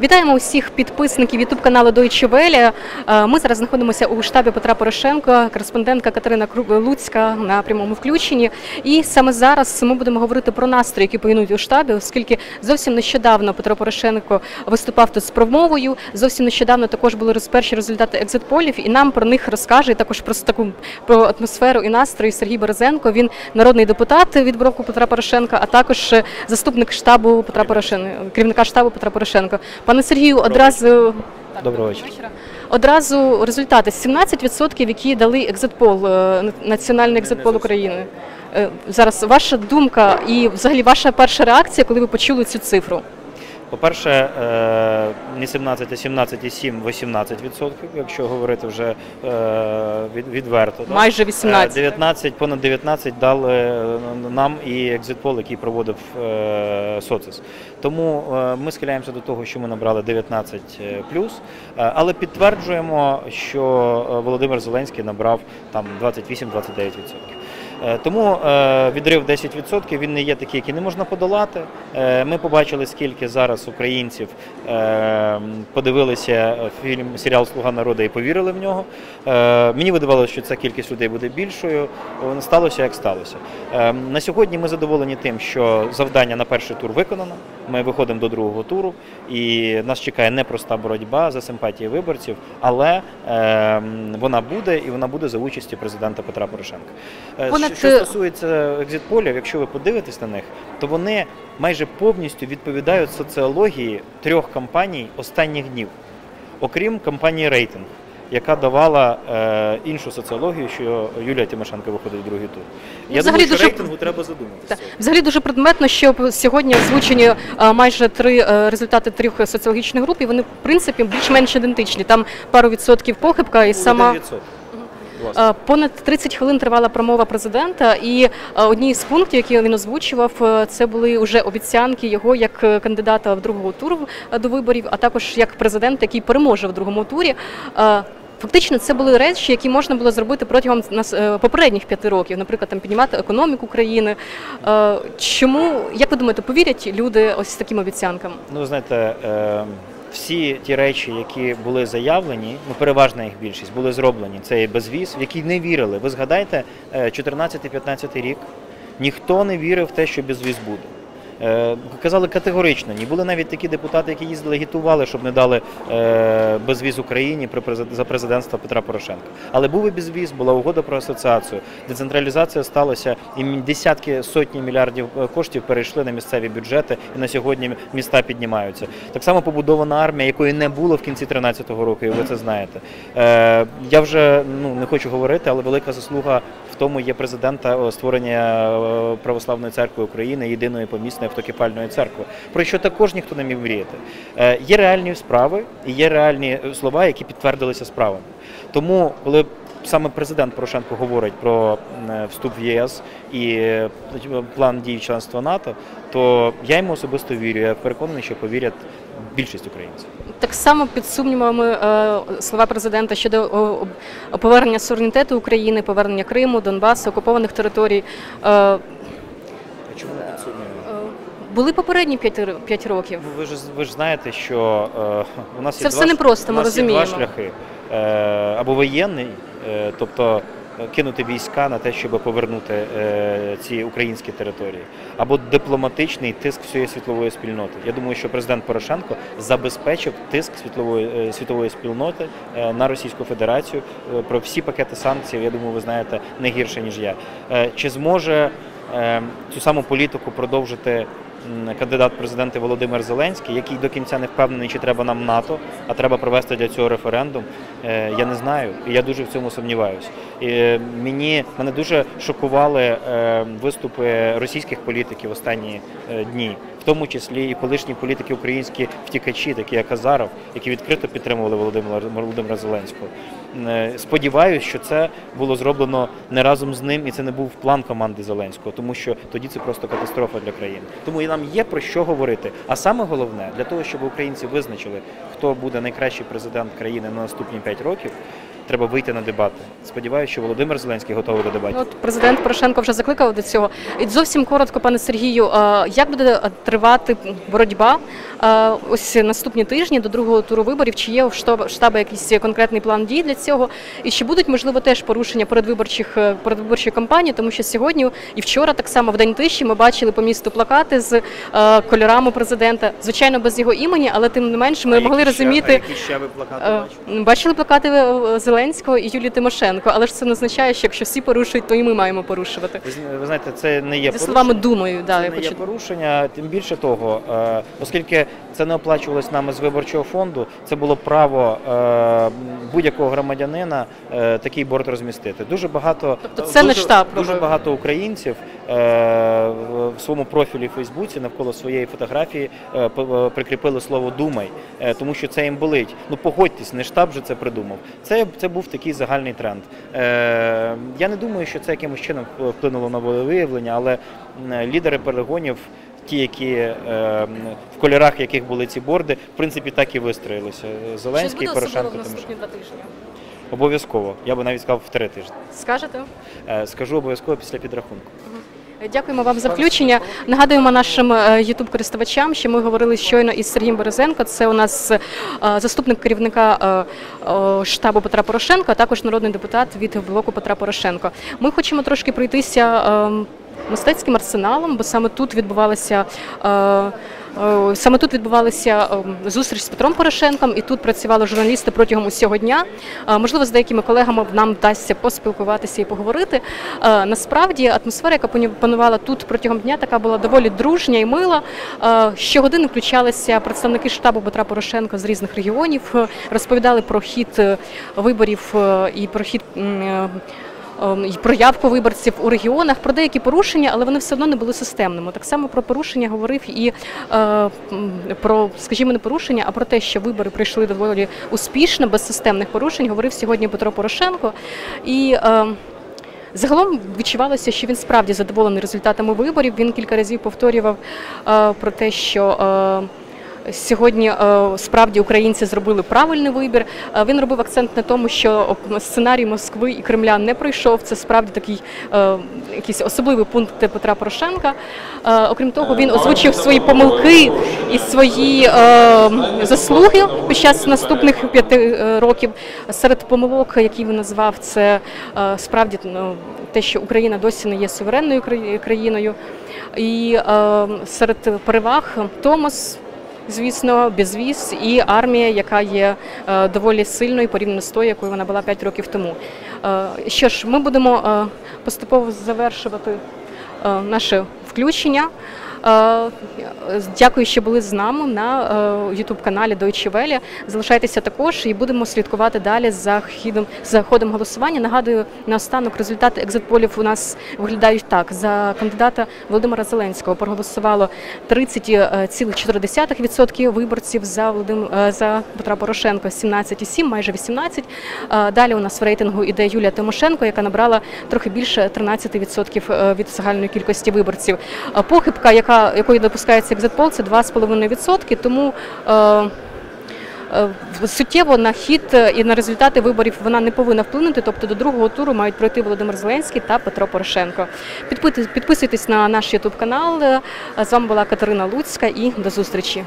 Вітаємо усіх підписників youtube каналу Deutsche Welle. Е, Ми зараз знаходимося у штабі Петра Порошенка, кореспондентка Катерина Луцька на прямому включенні. І саме зараз ми будемо говорити про настрої, які панують у штабі, оскільки зовсім нещодавно Петро Порошенко виступав тут з промовою. Зовсім нещодавно також були перші результати екзит-полів, і нам про них розкаже і також про таку про атмосферу і настрої Сергій Березенко. Він народний депутат від блоку Петра Порошенка, а також е, заступник штабу Петра Порошенка, керівника штабу Петра Порошенка. Пане Сергію, одразу Доброго вечора. Одразу результати 17%, які дали екзитпол, е, національний екзитпол України. Е, Зараз ваша думка і взагалі ваша перша реакція, коли ви почули цю цифру. По-перше, е, не 17, а 17,7, 18%, якщо говорити вже е, відверто. Майже Е, 18. 19, понад 19 дали е, нам і екзитпол, який проводив е, социс. Тому е, ми схиляємося до того, що ми набрали 19 е, але підтверджуємо, що е, Володимир Зеленський набрав там 28-29%. Е, Тому е, відрив 10% він не є такий, який не можна подолати. Е, Ми побачили, скільки зараз українців подивилися фільм серіал Слуга народу і повірили в нього. Мені видавалося, що ця кількість людей буде більшою. Сталося, як сталося. На сьогодні ми задоволені тим, що завдання на перший тур виконано. Ми виходимо до другого туру, і нас чекає непроста боротьба за симпатії виборців, але е, вона буде і вона буде за участі президента Петра Порошенка. Е, Понад, що, що е, стосується екзитполів, якщо ви подивитесь на них, то вони майже повністю відповідають соціології трьох компаній останніх днів, окрім компанії Рейтинг. Яка давала е, іншу соціологію, що Юлія Тимошенко виходить в другий тур. Ну, Я взагалі думаю, що дуже- рейтингу треба задуматися. Так. Взагалі дуже предметно, що сьогодні озвучені е, майже три е, результати трьох соціологічних груп, і вони в принципі більш-менш ідентичні. Там пару відсотків похибка, і сама. 1%. Е, Понад 30 хвилин тривала промова президента, і е, одні з пунктів, які він озвучував, е, це були вже обіцянки його як кандидата в другого туру до виборів, а також як президент, який переможе в другому турі. Фактично, це були речі, які можна було зробити протягом попередніх п'яти років, наприклад, там піднімати економіку країни. Чому як ви думаєте, повірять люди ось з таким обіцянкам? Ну, знаєте, е, всі ті речі, які були заявлені, ну переважна їх більшість, були зроблені. Це безвіз, в який не вірили. Ви згадайте, е, 14-15 рік ніхто не вірив в те, що безвіз буде. Е, Казали категорично, ні. Були навіть такі депутати, які їздили, агітували, щоб не дали е, безвіз Україні за президентства Петра Порошенка. Але був і безвіз, була угода про асоціацію. Децентралізація сталася, і десятки сотні мільярдів е, коштів перейшли на місцеві бюджети, і на сьогодні міста піднімаються. Так само побудована армія, якої не було в кінці 13 року, і ви це знаєте. Я вже ну не хочу говорити, але велика заслуга в тому є президента створення православної церкви України, єдиної помісної автокефальної церкви, про що також ніхто не міг мріяти. Е, Є реальні справи і є реальні е, слова, які підтвердилися справами. Тому, коли саме президент Порошенко говорить про е, вступ в ЄС і план дій членства НАТО, то я йому особисто вірю. Я переконаний, що повірять більшість українців. Так само під сумнівами слова президента щодо повернення суверенітету України, повернення Криму, Донбасу, окупованих територій. Чому не підсумнюємо? Були попередні 5, 5 років. Ну, ви ж ви ж знаєте, що е, у нас Це є все два, непросто, у ми нас є два шляхи. Е, або воєнний, е, тобто е, кинути війська на те, щоб повернути е, ці українські території, або дипломатичний тиск всієї світлової спільноти. Я думаю, що президент Порошенко забезпечив тиск світлової е, світової спільноти е, на Російську Федерацію е, про всі пакети санкцій. Я думаю, ви знаєте не гірше ніж я. Е, Чи зможе е, цю саму політику продовжити? Кандидат президенти Володимир Зеленський, який до кінця не впевнений, чи треба нам НАТО, а треба провести для цього референдум. Е, Я не знаю, і я дуже в цьому сумніваюся. Е, мені мене дуже шокували е, виступи російських політиків останні дні, в тому числі і колишні політики українські втікачі, такі як Азаров, які відкрито підтримували Володимира Володимира Зеленського. Сподіваюсь, що це було зроблено не разом з ним, і це не був план команди Зеленського, тому що тоді це просто катастрофа для країни. Тому і є про що говорити. А саме головне для того, щоб українці визначили, хто буде найкращий президент країни на наступні 5 років. Треба вийти на дебати. Сподіваюся, що Володимир Зеленський готовий до дебатів. Ну, От президент Порошенко вже закликав до цього. І зовсім коротко, пане Сергію, як буде тривати боротьба ось наступні тижні до другого туру виборів? Чи є в штаб- штабу якийсь конкретний план дій для цього? І чи будуть можливо теж порушення передвиборчих е, передвиборчої кампанії? Тому що сьогодні і вчора, так само в день тиші, ми бачили по місту плакати з е, кольорами президента. Звичайно, без його імені, але тим не менш ми А могли які ще- розуміти. а які ще ви плакати Е, бачите? Бачили плакати е, Зеленського і Юлії Тимошенко, але ж це не означає, що якщо всі порушують, то і ми маємо порушувати. Ви, ви знаєте, це не є Зі словами думаю, да, Це я не є порушення, тим більше того, е, оскільки це не оплачувалось нами з виборчого фонду, це було право е, будь-якого громадянина е, такий борт розмістити. Дуже багато Тобто це не штаб Дуже багато українців е, в своєму профілі в Фейсбуці навколо своєї фотографії е, е, прикріпили слово Думай, е, тому що це їм болить. Ну погодьтесь, не штаб же це придумав. Це, це був такий загальний тренд. Е, я не думаю, що це якимось чином вплинуло на волевиявлення, але лідери перегонів. Ті, які е, в кольорах яких були ці борди, в принципі, так і вистроїлися. Зеленський, Порошенко, Тимошенко. два тижні? Обов'язково. Я би навіть сказав в три тижні. Скажете? Е, Скажу обов'язково після підрахунку. Дякуємо вам за включення. Нагадуємо нашим youtube користувачам, що ми говорили щойно із Сергієм Березенко. Це у нас е, заступник керівника е, е, штабу Петра Порошенка, а також народний депутат від блоку Петра Порошенко. Ми хочемо трошки пройтися е, мистецьким арсеналом, бо саме тут відбувалася. е, е, Саме тут відбувалася е, зустріч з Петром Порошенком, і тут працювали журналісти протягом усього дня. Е, Можливо, з деякими колегами нам вдасться поспілкуватися і поговорити. Насправді атмосфера, яка панувала тут протягом дня, така була доволі дружня і мила. Щогодини включалися представники штабу Петра Порошенка з різних регіонів, розповідали про хід виборів і про хід. Ем, і про явку виборців у регіонах, про деякі порушення, але вони все одно не були системними. Так само про порушення говорив і е, про, скажімо, не порушення, а про те, що вибори прийшли доволі успішно, без системних порушень, говорив сьогодні Петро Порошенко. І е, Загалом відчувалося, що він справді задоволений результатами виборів. Він кілька разів повторював е, про те, що Сьогодні е, справді українці зробили правильний вибір. Е, Він робив акцент на тому, що сценарій Москви і Кремля не пройшов. Це справді такий е, якийсь особливий пункт Петра Порошенка. Окрім того, він озвучив свої помилки і свої заслуги під час наступних п'яти років. Серед помилок, які він назвав, це справді ну, те, що Україна досі не є суверенною країною. І серед переваг Томос. Звісно, безвіз і армія, яка є е, доволі сильною порівняно з тою, якою вона була 5 років тому. Е, що ж, ми будемо е, поступово завершувати наше включення. Е, Дякую, що були з нами на youtube каналі Deutsche Welle. Залишайтеся також і будемо слідкувати далі за хідом за ходом голосування. Нагадую, наостанок результати екзитполів у нас виглядають так: за кандидата Володимира Зеленського проголосувало 30,4% виборців за Володим... е, за Петра Порошенка 17,7, майже 18. Е, Далі у нас в рейтингу іде Юлія Тимошенко, яка набрала трохи більше 13% від загальної кількості виборців. Е, Похибка, яка якої допускається екзитпол, це 2,5%, тому. е, е, Суттєво на хід е, і на результати виборів вона не повинна вплинути. Тобто до другого туру мають пройти Володимир Зеленський та Петро Порошенко. Підписуйтесь на наш Ютуб канал. З вами була Катерина Луцька і до зустрічі.